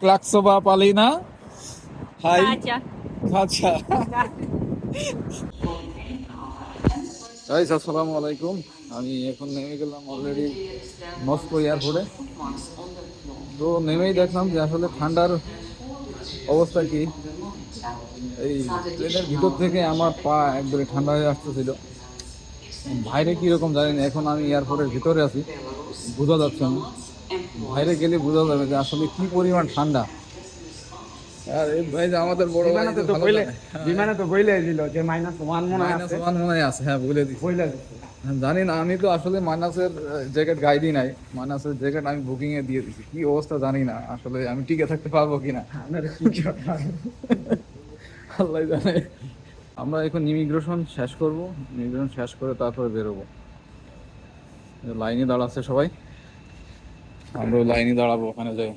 ক্লাকসোবা পালিনা। High. আচ্ছা guys আসসালামু আলাইকুম। আমি এখন নেমে গেলাম অলরেডি মস্কো এয়ারপোর্টে। তো নেমেই দেখলাম যে আসলে ঠান্ডার অবস্থা কি। এই ট্রেনের ভিতর থেকে আমার পা একবারে ঠান্ডা হয়ে আসতেছিল। বাইরে কীরকম জানি না এখন আমি এয়ারপোর্টের ভিতরে আছি। বোঝা যাচ্ছে না। বাইরে গেলে বোঝা যাবে যে আসলে কি পরিমাণ ঠান্ডা। আর এই ভাই যে আমাদের বড় ভাই তো ভালো বইলে জানে। হ্যাঁ, বিমানে তো বইলে দিল যে মাইনাস ওয়ান মনে হয় মাইনাস আছে। ওয়ান মনে আছে হ্যাঁ বলে দিচ্ছি বইলে দিচ্ছে জানি না আমি তো আসলে মাইনাসের জ্যাকেট গাইডই নাই। মাইনাসের জ্যাকেট আমি বুকিং এ দিয়ে দিছি। কি অবস্থা জানি না আসলে আমি টিকে থাকতে পারব কিনা। করেন? আল্লাহ জানে। আমরা এখন ইমিগ্রেশন শেষ করব। ইমিগ্রেশন শেষ করে তারপরে বেরোবো। লাইনে দাঁড়াচ্ছে সবাই। আমরাও লাইনে দাঁড়াবো ওখানে যাই।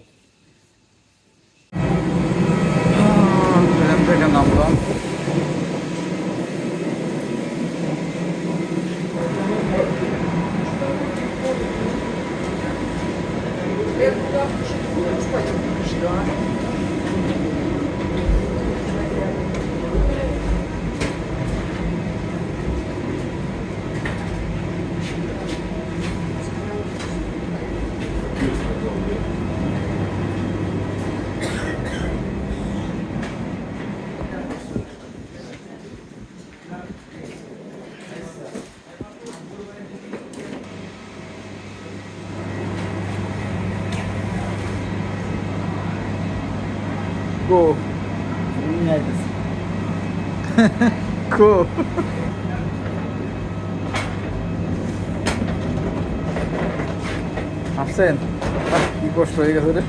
ট্রেন নিয়ে আইতেছে। আসছেন কি কষ্ট হয়ে গেছে রে।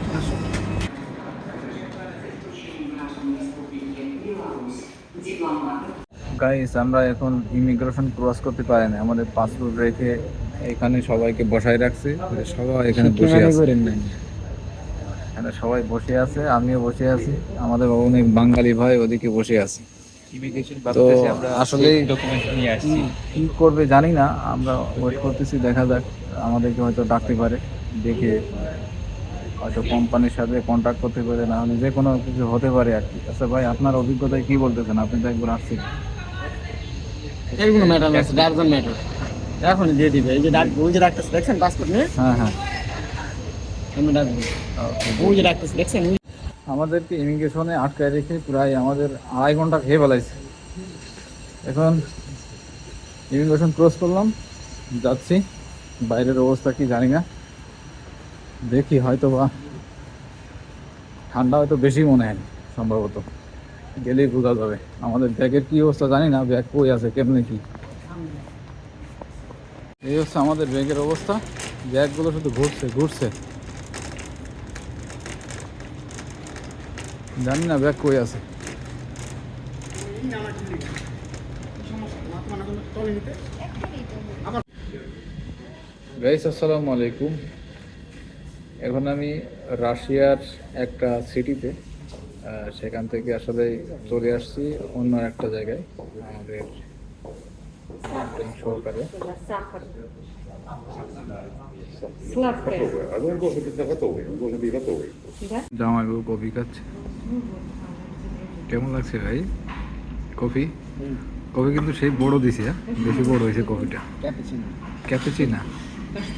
গাইস আমরা এখন ইমিগ্রেশন ক্রস করতে পারি না আমাদের পাসপোর্ট রেখে এখানে সবাইকে বসায় রাখছি। সবাই এখানে বসে আছে। করেন নাই। এখানে সবাই বসে আছে আমিও বসে আছি। আমাদের অনেক বাঙালি ভাই ওদিকে বসে আছে। তো আসলে কি কি করবে জানি না আমরা ওয়েট করতেছি দেখা যাক। আমাদেরকে হয়তো ডাকতে পারে দেখে হয়তো কোম্পানির সাথে কন্ট্যাক্ট করতে পারে না হলে যে কোনো কিছু হতে পারে আর কি। আচ্ছা ভাই আপনার অভিজ্ঞতায় কি বলতেছেন? আপনি তো একবার আসছেন। এই ম্যাটার আছে ডার্জন ম্যাটার এখন দিয়ে দিবে এই যে ডাক ওই যে ডাক্তার দেখছেন পাসপোর্ট নিয়ে? হ্যাঁ হ্যাঁ। আমি ডাকবো ওই যে ডাক্তার দেখছেন? আমাদেরকে ইমিগ্রেশনে আটকায় রেখে প্রায় আমাদের আড়াই ঘণ্টা খেয়ে ফেলাইছে। এখন ইমিগ্রেশন ক্রস করলাম যাচ্ছি। বাইরের অবস্থা কি জানি না। দেখি হয়তো বা ঠান্ডা হয়তো বেশি মনে হয় সম্ভবত। গেলেই বোঝা যাবে। আমাদের ব্যাগের কি অবস্থা জানি না ব্যাগ কই আছে কেমনে কি? এই হচ্ছে আমাদের ব্যাগের অবস্থা। ব্যাগগুলো শুধু ঘুরছে ঘুরছে। জানি না ব্যাগ কই আছে গাইস আসসালামু আলাইকুম এখন আমি রাশিয়ার একটা সিটিতে সেখান থেকে আসলে চলে আসছি অন্য একটা জায়গায় আমাদের সহকারে জামাইবাবু কবি খাচ্ছে কেমন লাগছে ভাই? কফি? কফি কিন্তু সেই বড় দিছে হ্যাঁ? বেশি বড় হয়েছে কফিটা। ক্যাপেচিনা।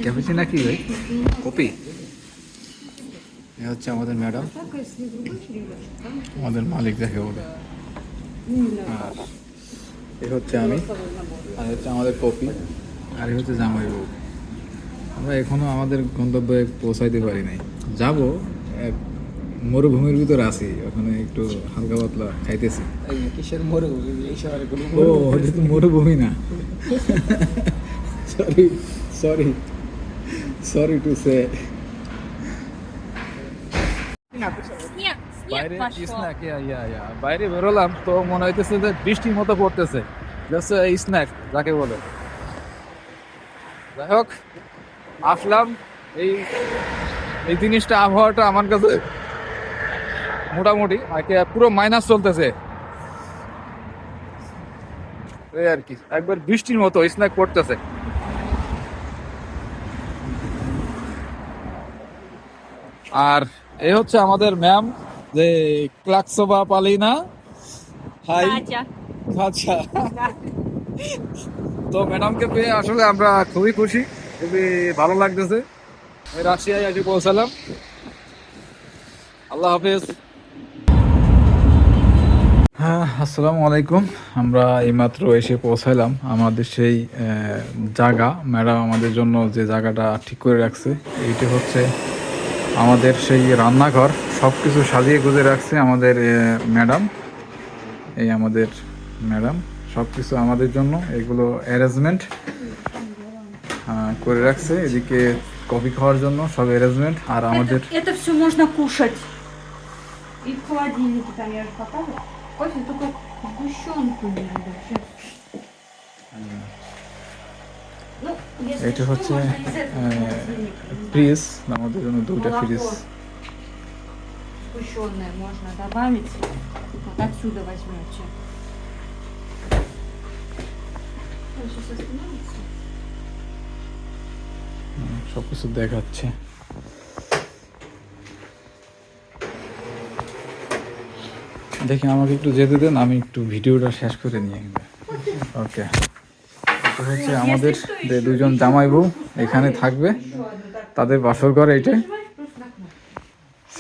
ক্যাপুচিনা? কি ভাই? কপি এ হচ্ছে আমাদের ম্যাডাম। আমাদের মালিক যাকে বলে। এ হচ্ছে আমি আর হচ্ছে আমাদের কপি আর এ হচ্ছে জামাইবাবু আমরা এখনও আমাদের গন্তব্যে পৌঁছাইতে পারি নাই। যাব মরুভূমির ভিতরে আছি ওখানে একটু হালকা পাতলা খাইতেছি। মরুভূমি? ও ওটা তো মরুভূমি না। Sorry sorry sorry to say বাইরে বেরোলাম তো মনে হইতেছে যে বৃষ্টির মতো পড়তেছে। স্ন্যাক যাকে বলে। যাই হোক আসলাম। এই এই জিনিসটা আবহাওয়াটা আমার কাছে মোটামুটি আর কি পুরো মাইনাস চলতেছে। এই আর কি একবার বৃষ্টির মতো স্ন্যাক করতেছে আর এ হচ্ছে আমাদের ম্যাম যে ক্লাকসোবা পালিনা। হাই আচ্ছা তো ম্যাডামকে পেয়ে আসলে আমরা খুবই খুশি খুবই ভালো লাগতেছে। রাশিয়ায় এসে পৌঁছালাম। আল্লাহ হাফেজ। হ্যাঁ আসসালামু আলাইকুম আমরা এইমাত্র এসে পৌঁছালাম আমাদের সেই আহ, জায়গা ম্যাডাম আমাদের জন্য যে জায়গাটা ঠিক করে রাখছে এইটা হচ্ছে আমাদের সেই রান্নাঘর সব কিছু সাজিয়ে গুজে রাখছে আমাদের আহ, ম্যাডাম এই আমাদের ম্যাডাম সব কিছু আমাদের জন্য এগুলো অ্যারেঞ্জমেন্ট করে রাখছে এদিকে কফি খাওয়ার জন্য সব অ্যারেঞ্জমেন্ট আর আমাদের Это, это все можно кушать. И в холодильнике там я же показывала. Кофе только сгущенку не надо. Сейчас. Ну, если এটা что, হচ্ছে можно из этого холодильника. ফ্রিজ আমাদের জন্য দুইটা ফ্রিজ Молоко сгущенное можно добавить. Вот отсюда возьмете. Он сейчас остановится. সব কিছু দেখাচ্ছে দেখি, আমাকে একটু যেতে দেন, আমি একটু ভিডিওটা শেষ করে নিয়ে ওকে। হচ্ছে আমাদের যে দুজন জামাই বউ, এখানে থাকবে। তাদের বাসর ঘর এইটা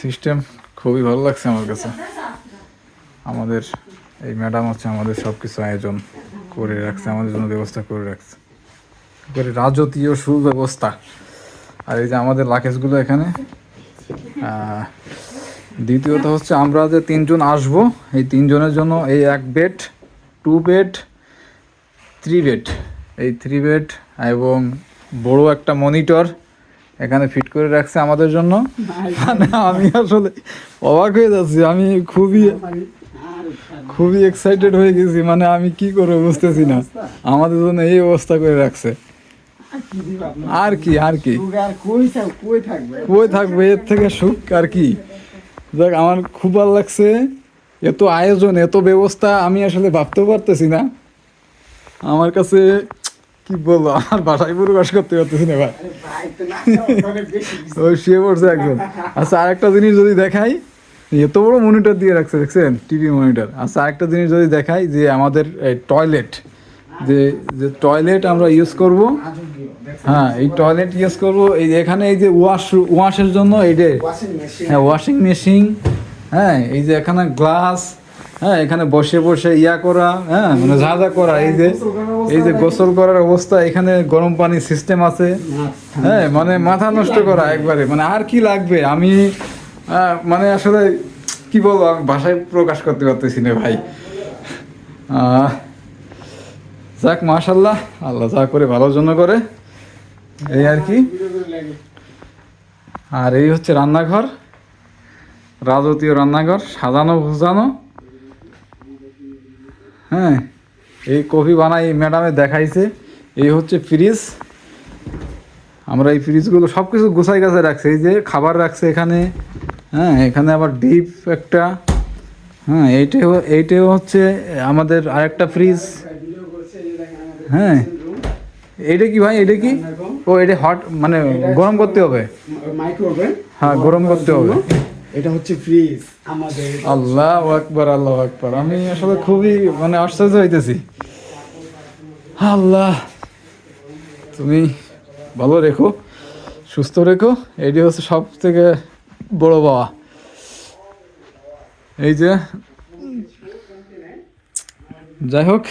সিস্টেম খুবই ভালো লাগছে আমার কাছে। আমাদের এই ম্যাডাম হচ্ছে আমাদের সব কিছু আয়োজন করে রাখছে, আমাদের জন্য ব্যবস্থা করে রাখছে। করে রাজকীয় সুব্যবস্থা। আর এই যে আমাদের লাকেজগুলো এখানে দ্বিতীয়ত হচ্ছে আমরা যে তিনজন আসব এই তিনজনের জন্য এই এক bed two bed three bed এই থ্রি বেড এবং বড় একটা মনিটর এখানে ফিট করে রাখছে আমাদের জন্য। মানে আমি আসলে অবাক হয়ে যাচ্ছি আমি খুবই খুবই এক্সাইটেড হয়ে গেছি মানে আমি কি করে বুঝতেছি না। আমাদের জন্য এই অবস্থা করে রাখছে। আর কি আর কি? কই থাকবে? এর থেকে সুখ আর কি? দেখ, আমার খুব ভালো লাগছে, এত আয়োজন, এত ব্যবস্থা আমি আসলে ভাবতেও পারতেছি না। আমার কাছে, কি বলব, আমার বাসায় প্রকাশ করতে পারতেছি না ভাই। ওই শুয়ে পড়ছে একজন। আচ্ছা আরেকটা জিনিস যদি দেখাই, এত বড় মনিটর দিয়ে রাখছে, দেখছেন? টিভি মনিটর আচ্ছা আরেকটা জিনিস যদি দেখাই, যে আমাদের টয়লেট যে যে টয়লেট আমরা ইউজ করব হ্যাঁ এই টয়লেট ইউজ করব। এই এখানে এই যে ওয়াশ ওয়াশের জন্য এই যে হ্যাঁ ওয়াশিং মেশিন হ্যাঁ এই যে এখানে গ্লাস হ্যাঁ এখানে বসে বসে ইয়া করা হ্যাঁ মানে যা যা করা এই যে এই যে গোসল করার অবস্থা এখানে গরম পানির সিস্টেম আছে। হ্যাঁ মানে মাথা নষ্ট করা একবারে মানে আর কি লাগবে? আমি মানে আসলে কি বলব আমি ভাষায় প্রকাশ করতে পারতেছি না ভাই। যাক মাশাল্লাহ আল্লাহ যা করে ভালোর জন্য করে। এই আর কি? আর এই হচ্ছে রান্নাঘর রাজতীয় রান্নাঘর, সাজানো গুছানো। হ্যাঁ এই কফি বানাই ম্যাডামে দেখাইছে। এই হচ্ছে ফ্রিজ। আমরা এই ফ্রিজগুলো সব কিছু গুছাই গাছে রাখছে। এই যে খাবার রাখছে এখানে। হ্যাঁ এখানে আবার ডিপ একটা। হ্যাঁ এইটাও এইটাও হচ্ছে আমাদের আরেকটা ফ্রিজ। হ্যাঁ এইটা কি ভাই? এটা কি? ও এটা হট মানে গরম করতে হবে। হ্যাঁ গরম করতে হবে। এটা হচ্ছে ফ্রিজ আমাদের আল্লাহ আকবার আল্লাহ আকবার। আমি আসলে খুবই মানে আশ্চর্য হইতেছি। আল্লাহ তুমি ভালো রেখো সুস্থ রেখো। এটি হচ্ছে সব থেকে বড় বাবা। এই যে যাই হোক